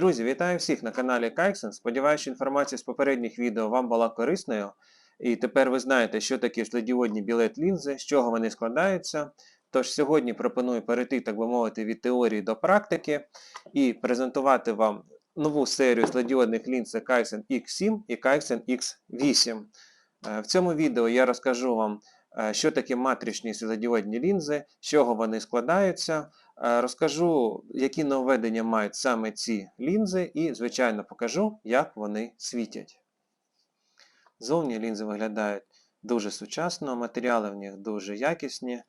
Друзі, вітаю всіх на каналі Кайксен. Сподіваюся, що інформація з попередніх відео вам була корисною. І тепер ви знаєте, що таке світлодіодні білет лінзи, з чого вони складаються. Тож сьогодні пропоную перейти, так би мовити, від теорії до практики і презентувати вам нову серію світлодіодних лінз Kaizen X7 і Kaizen X8. Е, В цьому відео я розкажу вам, що таке матричні світлодіодні лінзи, з чого вони складаються. Е, Розкажу, які нововведення мають саме ці лінзи, і, звичайно, покажу, як вони світять. Зовні лінзи виглядають дуже сучасно, матеріали в них дуже якісні.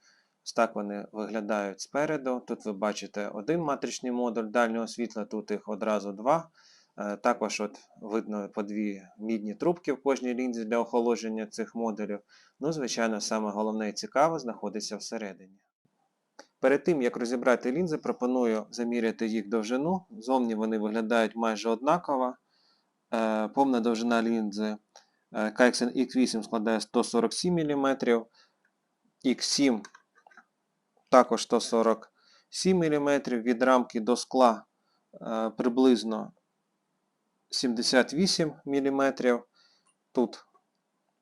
Ось так вони виглядають спереду. Тут ви бачите один матричний модуль дальнього світла, тут їх одразу два. Е, Також от видно по дві мідні трубки в кожній лінзі для охолодження цих модулів. Ну, звичайно, саме головне і цікаве знаходиться всередині. Перед тим, як розібрати лінзи, пропоную заміряти їх довжину. Зовні вони виглядають майже однаково. Е, Повна довжина лінзи е, Kaizen X8 складає 147 мм, X7 також 147 мм, від рамки до скла приблизно 78 мм. Тут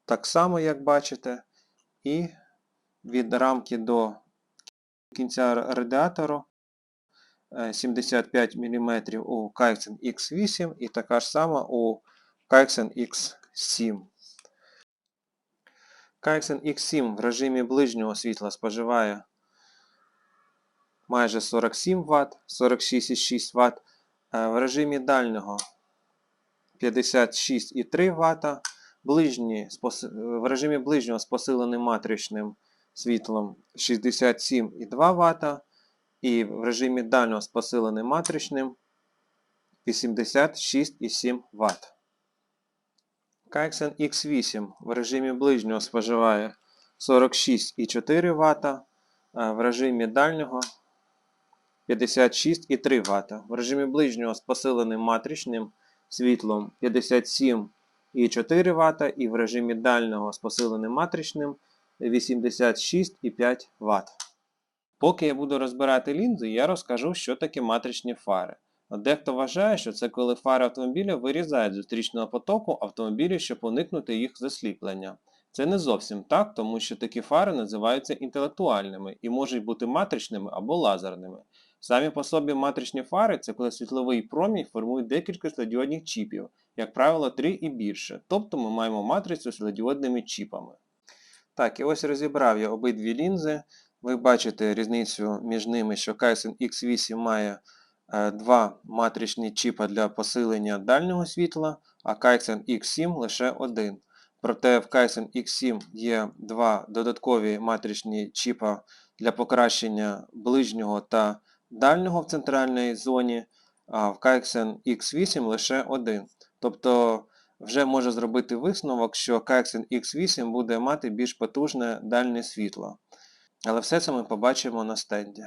так само, як бачите, і від рамки до кінця радіатору е, 75 мм у Kaizen X8 і така ж сама у Kaizen X7. Kaizen X7 в режимі ближнього світла споживає майже 47 Вт, 46,6 Вт, в режимі дальнього 56,3 Вт, ближні, в режимі ближнього з посиленим матричним світлом 67,2 Вт і в режимі дальнього з посиленим матричним 86,7 Вт. Kaizen X8 в режимі ближнього споживає 46,4 Вт, а в режимі дальнього 56,3 Вт. В режимі ближнього з посиленим матричним світлом 57,4 Вт і в режимі дальнього з посиленим матричним 86,5 Вт. Поки я буду розбирати лінзи, я розкажу, що таке матричні фари. Дехто вважає, що це коли фари автомобіля вирізають зустрічного потоку автомобілів, щоб уникнути їх засліплення. Це не зовсім так, тому що такі фари називаються інтелектуальними і можуть бути матричними або лазерними. Самі по собі матричні фари це коли світловий промінь формує декілька світлодіодних чіпів, як правило, 3 і більше. Тобто ми маємо матрицю з світлодіодними чіпами. Так, і ось розібрав я обидві лінзи. Ви бачите різницю між ними, що Kaizen X8 має е, два матричні чіпа для посилення дальнього світла, а Kaizen X7 лише один. Проте в Kaizen X7 є два додаткові матричні чіпа для покращення ближнього та дальнього в центральній зоні, а в Kaizen X8 лише один. Тобто вже може зробити висновок, що Kaizen X8 буде мати більш потужне дальнє світло. Але все це ми побачимо на стенді.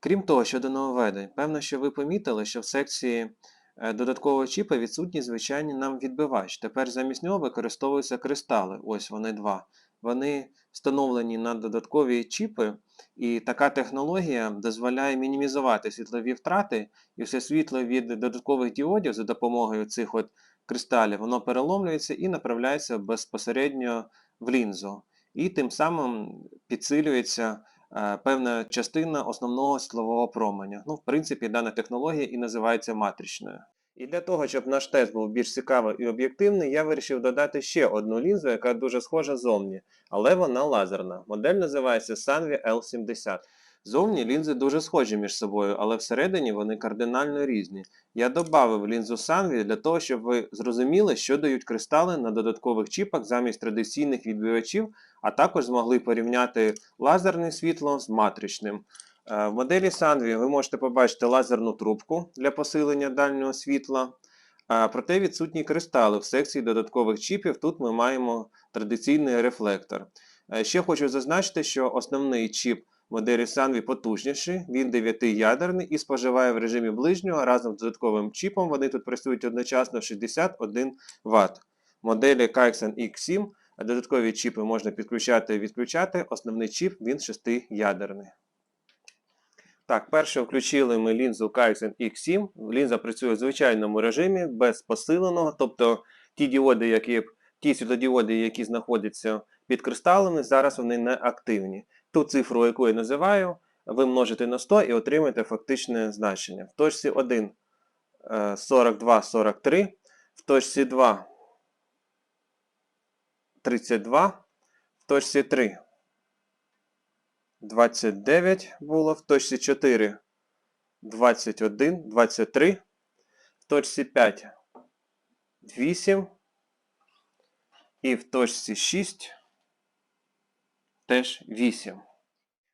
Крім того, щодо нововведень, певно, що ви помітили, що в секції е, додаткового чіпа відсутній звичайний нам відбивач. Тепер замість нього використовуються кристали. Ось вони два. Вони встановлені на додаткові чіпи, і така технологія дозволяє мінімізувати світлові втрати, і все світло від додаткових діодів за допомогою цих от кристалів, воно переломлюється і направляється безпосередньо в лінзу. І тим самим підсилюється е, певна частина основного світлового променя. Ну, в принципі, дана технологія і називається матричною. І для того, щоб наш тест був більш цікавий і об'єктивний, я вирішив додати ще одну лінзу, яка дуже схожа зовні, але вона лазерна. Модель називається Sanvi L70. Зовні лінзи дуже схожі між собою, але всередині вони кардинально різні. Я додав лінзу Sanvi для того, щоб ви зрозуміли, що дають кристали на додаткових чіпах замість традиційних відбивачів, а також змогли порівняти лазерне світло з матричним. Е, В моделі Sanvi ви можете побачити лазерну трубку для посилення дальнього світла. Проте відсутні кристали в секції додаткових чіпів. Тут ми маємо традиційний рефлектор. Е, Ще хочу зазначити, що основний чіп моделі Sanvi потужніший, він 9-ядерний і споживає в режимі ближнього разом з додатковим чіпом. Вони тут працюють одночасно 61 Вт. Моделі Kaizen X7 додаткові чіпи можна підключати і відключати. Основний чіп він 6-ядерний. Так, перше включили ми лінзу Kaizen X7. Лінза працює в звичайному режимі, без посиленого, тобто ті діоди, які, ті світлодіоди, які знаходяться під кристалами, зараз вони не активні. Ту цифру, яку я називаю, ви множите на 100 і отримаєте фактичне значення. В точці 1 е, 42, 43, в точці 2 32, в точці 3 29 було, в точці 4 21, 23, в точці 5 8 і в точці 6 теж 8.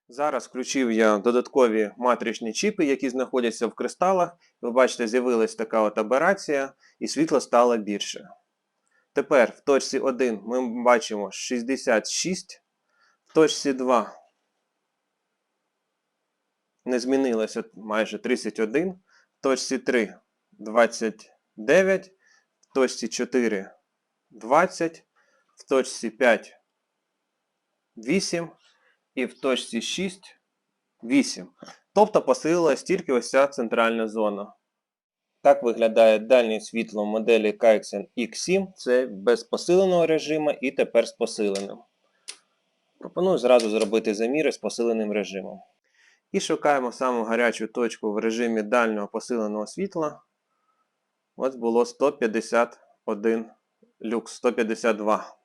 Зараз включив я додаткові матричні чіпи, які знаходяться в кристалах. Ви бачите, з'явилась така от аберація, і світло стало більше. Тепер в точці 1 ми бачимо 66, в точці 2 не змінилося майже 31, в точці 3 29, в точці 4 20, в точці 5 8 і в точці 6 8. Тобто посилилась тільки ось ця центральна зона. Так виглядає дальнє світло моделі Kaixen X7. Це без посиленого режиму і тепер з посиленим. Пропоную зразу зробити заміри з посиленим режимом. І шукаємо саму гарячу точку в режимі дальнього посиленого світла. Ось було 151 люкс, 152.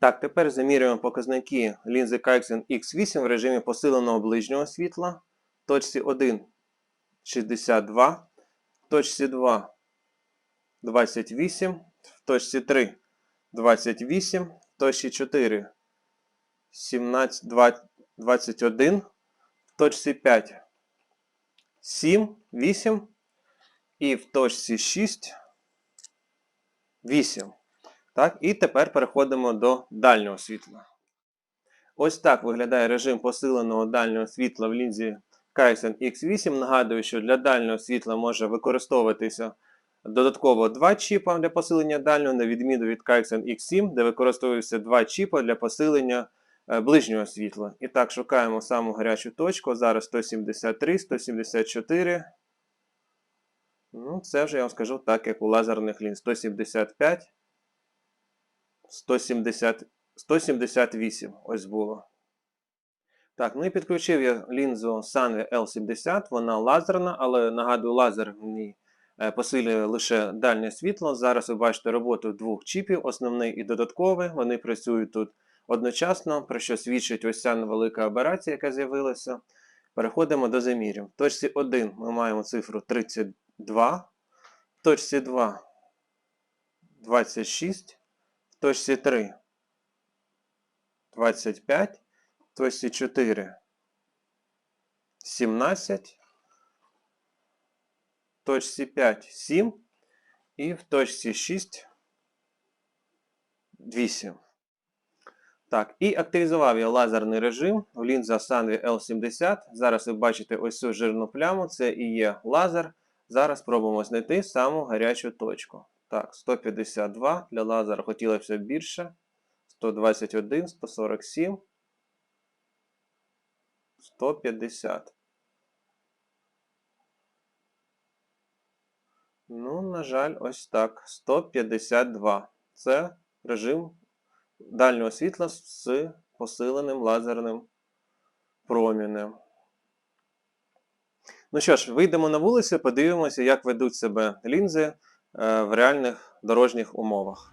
Так, тепер замірюємо показники лінзи Kaixen X8 в режимі посиленого ближнього світла. Точці 1 62, точці 2 28, в точці 3 28, в точці 4 17, 21, в точці 5 7, 8 і в точці 6 8. Так, і тепер переходимо до дальнього світла. Ось так виглядає режим посиленого дальнього світла в лінзі Kaisen X8. Нагадую, що для дальнього світла може використовуватися додатково два чіпа для посилення дальнього, на відміну від Kaisen X7, де використовуються два чіпа для посилення ближнього світла. І так, шукаємо саму гарячу точку. Зараз 173, 174. Ну, це вже я вам скажу так, як у лазерних лінз. 175. 170, 178 ось було. Так, ну і підключив я лінзу Sunway L70, вона лазерна, але нагадую, лазер в е, посилює лише дальнє світло. Зараз ви бачите роботу двох чіпів, основний і додатковий. Вони працюють тут одночасно, про що свідчить ось ця невелика аберація, яка з'явилася. Переходимо до замірів. В точці 1 ми маємо цифру 32, в точці 2 26 в точці 3 25, в точці 4 17, в точці 5 7 і в точці 6 8. Так, і активізував я лазерний режим в лінза Sunway L70. Зараз ви бачите ось цю жирну пляму, це і є лазер. Зараз спробуємо знайти саму гарячу точку. Так, 152 для лазера хотілося більше. 121, 147, 150. Ну, на жаль, ось так. 152. Це режим дальнього світла з посиленим лазерним промінем. Ну що ж, вийдемо на вулицю, подивимося, як ведуть себе лінзи е, в реальних дорожніх умовах.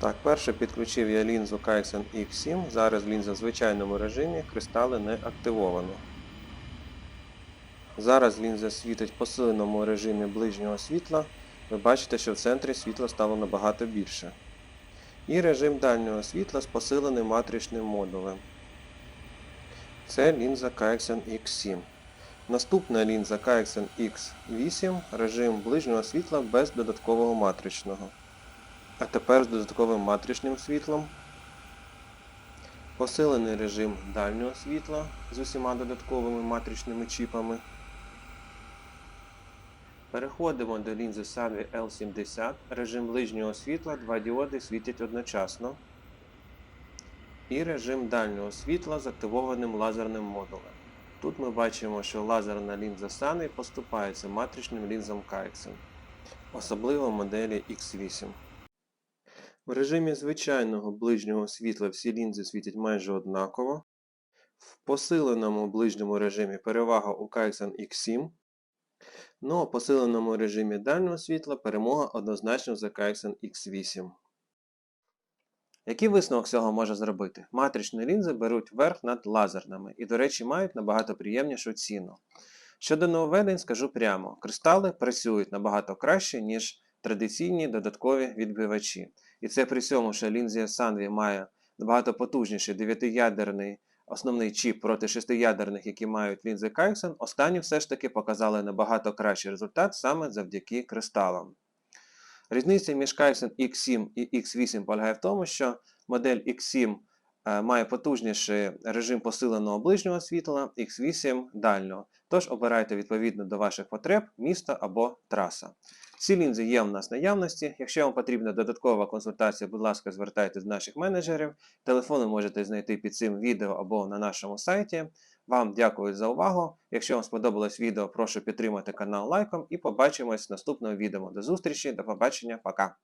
Так, перше підключив я лінзу Kaisen X7. Зараз лінза в звичайному режимі, кристали не активовано. Зараз лінза світить в посиленому режимі ближнього світла. Ви бачите, що в центрі світла стало набагато більше. І режим дальнього світла з посиленим матричним модулем. Це лінза Kaixen X7. Наступна лінза Kaixen X8 режим ближнього світла без додаткового матричного. А тепер з додатковим матричним світлом. Посилений режим дальнього світла з усіма додатковими матричними чіпами. Переходимо до лінзи Sunway L70. Режим ближнього світла, два діоди світять одночасно. і режим дальнього світла з активованим лазерним модулем. Тут ми бачимо, що лазерна лінза Sunny поступається матричним лінзам Kaizen, особливо моделі X8. В режимі звичайного ближнього світла всі лінзи світять майже однаково. В посиленому ближньому режимі перевага у Kaizen X7. Ну а в посиленому режимі дальнього світла перемога однозначно за Kaizen X8. Який висновок цього може зробити? Матричні лінзи беруть верх над лазерними і, до речі, мають набагато приємнішу ціну. Щодо нововведень, скажу прямо: кристали працюють набагато краще, ніж традиційні додаткові відбивачі. І це при цьому, що лінзія Sanvi має набагато потужніший 9-ядерний основний чіп проти 6-ядерних, які мають лінзи Kaizen, останні все ж таки показали набагато кращий результат саме завдяки кристалам. Різниця між Kaizen X7 і X8 полягає в тому, що модель X7 е, має потужніший режим посиленого ближнього світла, X8 дальнього. Тож обирайте відповідно до ваших потреб місто або траса. Ці лінзи є у нас наявності. Якщо вам потрібна додаткова консультація, будь ласка, звертайтеся до наших менеджерів. Телефони можете знайти під цим відео або на нашому сайті. Вам дякую за увагу. Якщо вам сподобалось відео, прошу підтримати канал лайком і побачимось в наступному відео. До зустрічі, до побачення, пока!